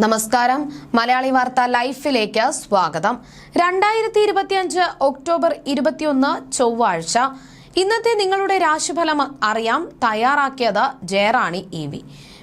നമസ്കാരം. മലയാളി വാർത്ത ലൈഫിലേക്ക് സ്വാഗതം. രണ്ടായിരത്തി ഇരുപത്തിയഞ്ച് ഒക്ടോബർ ഇരുപത്തിയൊന്ന് ചൊവ്വാഴ്ച. ഇന്നത്തെ നിങ്ങളുടെ രാശിഫലം അറിയാം. തയ്യാറാക്കിയത് ജയറാണി ഇ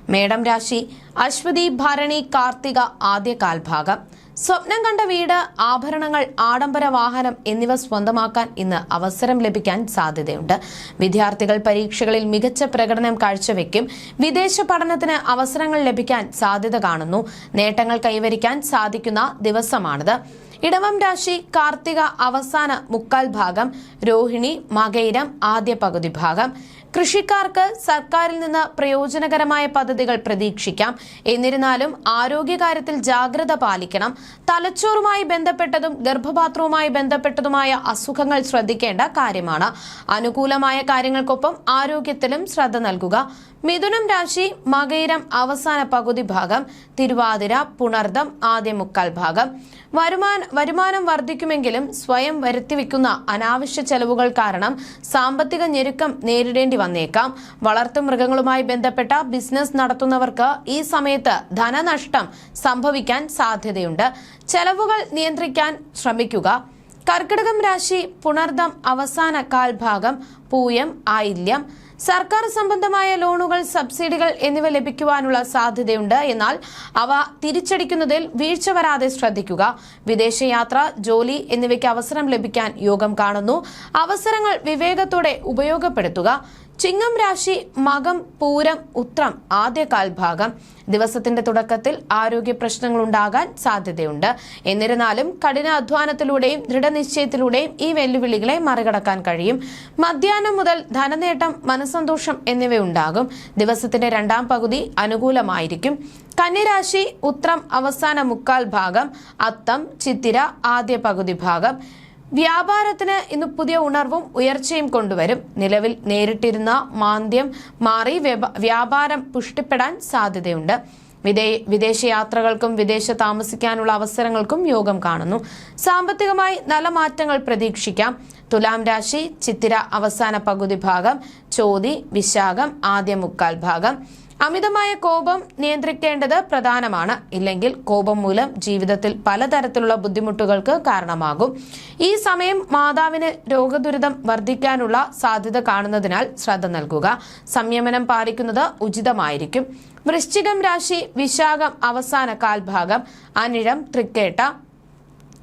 മേടം രാശി അശ്വതി ഭരണി കാർത്തിക ആദ്യ കാൽഭാഗം സ്വപ്നം കണ്ട വീട് ആഭരണങ്ങൾ ആഡംബര വാഹനം എന്നിവ സ്വന്തമാക്കാൻ ഇന്ന് അവസരം ലഭിക്കാൻ സാധ്യതയുണ്ട്. വിദ്യാർത്ഥികൾ പരീക്ഷകളിൽ മികച്ച പ്രകടനം കാഴ്ചവെക്കും. വിദേശ പഠനത്തിന് അവസരങ്ങൾ ലഭിക്കാൻ സാധ്യത കാണുന്നു. നേട്ടങ്ങൾ കൈവരിക്കാൻ സാധിക്കുന്ന ദിവസമാണിത്. ഇടവം രാശി കാർത്തിക അവസാന മുക്കാൽ ഭാഗം. രോഹിണി മകൈരം ആദ്യ പകുതി ഭാഗം. കൃഷിക്കാർക്ക് സർക്കാരിൽ നിന്ന് പ്രയോജനകരമായ പദ്ധതികൾ പ്രതീക്ഷിക്കാം. എന്നിരുന്നാലും ആരോഗ്യകാര്യത്തിൽ ജാഗ്രത പാലിക്കണം. തലച്ചോറുമായി ബന്ധപ്പെട്ടതും ഗർഭപാത്രവുമായി ബന്ധപ്പെട്ടതുമായ അസുഖങ്ങൾ ശ്രദ്ധിക്കേണ്ട കാര്യമാണ്. അനുകൂലമായ കാര്യങ്ങൾക്കൊപ്പം ആരോഗ്യത്തിലും ശ്രദ്ധ നൽകുക. മിഥുനം രാശി മകയിരം അവസാന പകുതി ഭാഗം തിരുവാതിര പുണർദം ആദ്യ മുക്കാൽ ഭാഗം. വരുമാന വരുമാനം വർദ്ധിക്കുമെങ്കിലും സ്വയം വരുത്തിവെക്കുന്ന അനാവശ്യ ചെലവുകൾ കാരണം സാമ്പത്തിക ഞെരുക്കം നേരിടേണ്ടി വന്നേക്കാം. വളർത്തുമൃഗങ്ങളുമായി ബന്ധപ്പെട്ട ബിസിനസ് നടത്തുന്നവർക്ക് ഈ സമയത്ത് ധനനഷ്ടം സംഭവിക്കാൻ സാധ്യതയുണ്ട്. ചെലവുകൾ നിയന്ത്രിക്കാൻ ശ്രമിക്കുക. കർക്കിടകം രാശി പുണർദം അവസാന കാൽഭാഗം പൂയം ആയില്യം. സർക്കാർ സംബന്ധമായ ലോണുകൾ സബ്സിഡികൾ എന്നിവ ലഭിക്കുവാനുള്ള സാധ്യതയുണ്ട്. എന്നാൽ അവ തിരിച്ചടിക്കുന്നതിൽ വീഴ്ച വരാതെ ശ്രദ്ധിക്കുക. വിദേശയാത്ര ജോലി എന്നിവയ്ക്ക് അവസരം ലഭിക്കാൻ യോഗം കാണുന്നു. അവസരങ്ങൾ വിവേകത്തോടെ ഉപയോഗപ്പെടുത്തുക. ചിങ്ങം രാശി മകം പൂരം ഉത്രം ആദ്യ കാൽഭാഗം. ദിവസത്തിന്റെ തുടക്കത്തിൽ ആരോഗ്യ പ്രശ്നങ്ങൾ ഉണ്ടാകാൻ സാധ്യതയുണ്ട്. എന്നിരുന്നാലും കഠിന അധ്വാനത്തിലൂടെയും ദൃഢനിശ്ചയത്തിലൂടെയും ഈ വെല്ലുവിളികളെ മറികടക്കാൻ കഴിയും. മധ്യാഹ്നം മുതൽ ധനനേട്ടം മനസന്തോഷം എന്നിവയുണ്ടാകും. ദിവസത്തിന്റെ രണ്ടാം പകുതി അനുകൂലമായിരിക്കും. കന്നിരാശി ഉത്രം അവസാന മുക്കാൽ ഭാഗം അത്തം ചിത്തിര ആദ്യ പകുതി ഭാഗം. വ്യാപാരത്തിന് ഇന്ന് പുതിയ ഉണർവും ഉയർച്ചയും കൊണ്ടുവരും. നിലവിൽ നേരിട്ടിരുന്ന മാന്ദ്യം മാറി വ്യാപാരം പുഷ്ടിപ്പെടാൻ സാധ്യതയുണ്ട്. വിദേ വിദേശയാത്രകൾക്കും വിദേശ താമസിക്കാനുള്ള അവസരങ്ങൾക്കും യോഗം കാണുന്നു. സാമ്പത്തികമായി നല്ല മാറ്റങ്ങൾ പ്രതീക്ഷിക്കാം. തുലാം രാശി ചിത്തിര അവസാന പകുതി ഭാഗം ചോതി വിശാഖം ആദ്യ മുക്കാൽ ഭാഗം. അമിതമായ കോപം നിയന്ത്രിക്കേണ്ടത് പ്രധാനമാണ്. ഇല്ലെങ്കിൽ കോപം മൂലം ജീവിതത്തിൽ പലതരത്തിലുള്ള ബുദ്ധിമുട്ടുകൾക്ക് കാരണമാകും. ഈ സമയം മാതാവിന് രോഗദുരിതം വർദ്ധിക്കാനുള്ള സാധ്യത കാണുന്നതിനാൽ ശ്രദ്ധ നൽകുക. സംയമനം പാലിക്കുന്നത് ഉചിതമായിരിക്കും. വൃശ്ചികം രാശി വിശാഖം അവസാന കാൽഭാഗം അനിഴം തൃക്കേട്ട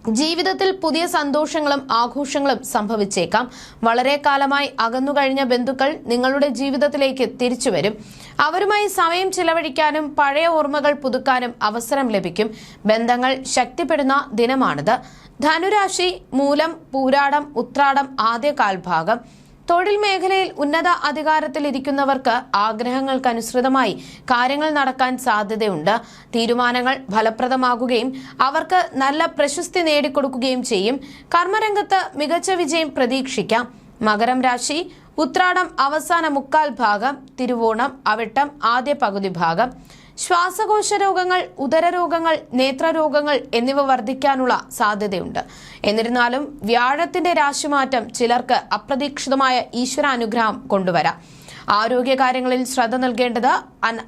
ജീവിതത്തിൽ പുതിയ സന്തോഷങ്ങളും ആഘോഷങ്ങളും സംഭവിച്ചേക്കാം. വളരെ കാലമായി അകന്നുകഴിഞ്ഞ ബന്ധുക്കൾ നിങ്ങളുടെ ജീവിതത്തിലേക്ക് തിരിച്ചു വരും. അവരുമായി സമയം ചിലവഴിക്കാനും പഴയ ഓർമ്മകൾ പുതുക്കാനും അവസരം ലഭിക്കും. ബന്ധങ്ങൾ ശക്തിപ്പെടുന്ന ദിനമാണിത്. ധനുരാശി മൂലം പൂരാടം ഉത്രാടം ആദ്യ കാൽഭാഗം തൊഴിൽ മേഖലയിൽ ഉന്നത അധികാരത്തിൽ ഇരിക്കുന്നവർക്ക് ആഗ്രഹങ്ങൾക്കനുസൃതമായി കാര്യങ്ങൾ നടക്കാൻ സാധ്യതയുണ്ട്. തീരുമാനങ്ങൾ ഫലപ്രദമാകുകയും അവർക്ക് നല്ല പ്രശസ്തി നേടിക്കൊടുക്കുകയും ചെയ്യും. കർമ്മരംഗത്ത് മികച്ച വിജയം പ്രതീക്ഷിക്കാം. മകരം രാശി ഉത്രാടം അവസാന മുക്കാൽ ഭാഗം തിരുവോണം അവിട്ടം ആദ്യ പകുതി ഭാഗം. ശ്വാസകോശ രോഗങ്ങൾ ഉദരരോഗങ്ങൾ നേത്രരോഗങ്ങൾ എന്നിവ വർദ്ധിക്കാനുള്ള സാധ്യതയുണ്ട്. എന്നിരുന്നാലും വ്യാഴത്തിന്റെ രാശിമാറ്റം ചിലർക്ക് അപ്രതീക്ഷിതമായ ഈശ്വരാനുഗ്രഹം കൊണ്ടുവരാം. ആരോഗ്യകാര്യങ്ങളിൽ ശ്രദ്ധ നൽകേണ്ടത്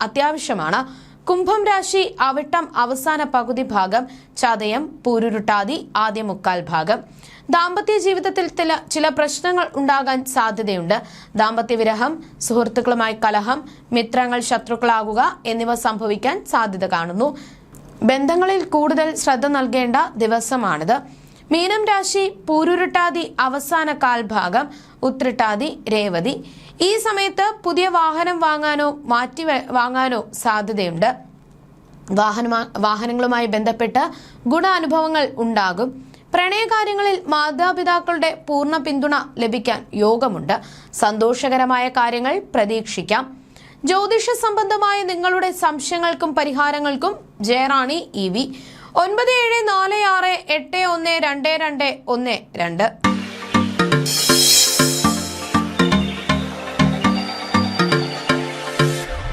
അത്യാവശ്യമാണ്. കുംഭം രാശി അവിട്ടം അവസാന പകുതി ഭാഗം ചതയം പൂരുരുട്ടാതി ആദ്യ മുക്കാൽ ഭാഗം. ദാമ്പത്യ ജീവിതത്തിൽ ചില പ്രശ്നങ്ങൾ ഉണ്ടാകാൻ സാധ്യതയുണ്ട്. ദാമ്പത്യ വിരഹം സുഹൃത്തുക്കളുമായി കലഹം മിത്രങ്ങൾ ശത്രുക്കളാകുക എന്നിവ സംഭവിക്കാൻ സാധ്യത കാണുന്നു. ബന്ധങ്ങളിൽ കൂടുതൽ ശ്രദ്ധ നൽകേണ്ട ദിവസമാണിത്. മീനം രാശി പൂരുരുട്ടാതി അവസാന കാൽഭാഗം ഉത്രിട്ടാതി രേവതി. ഈ സമയത്ത് പുതിയ വാഹനം വാങ്ങാനോ മാറ്റി വാങ്ങാനോ സാധ്യതയുണ്ട്. വാഹന വാഹനങ്ങളുമായി ബന്ധപ്പെട്ട് ഗുണാനുഭവങ്ങൾ ഉണ്ടാകും. പ്രണയകാര്യങ്ങളിൽ മാതാപിതാക്കളുടെ പൂർണ പിന്തുണ ലഭിക്കാൻ യോഗമുണ്ട്. സന്തോഷകരമായ കാര്യങ്ങൾ പ്രതീക്ഷിക്കാം. ജ്യോതിഷ സംബന്ധമായ നിങ്ങളുടെ സംശയങ്ങൾക്കും പരിഹാരങ്ങൾക്കും ജയറാണി ഇ വി. ഒൻപത് ഏഴ് നാല് ആറ് എട്ട് ഒന്ന് രണ്ട് രണ്ട് ഒന്ന് രണ്ട്.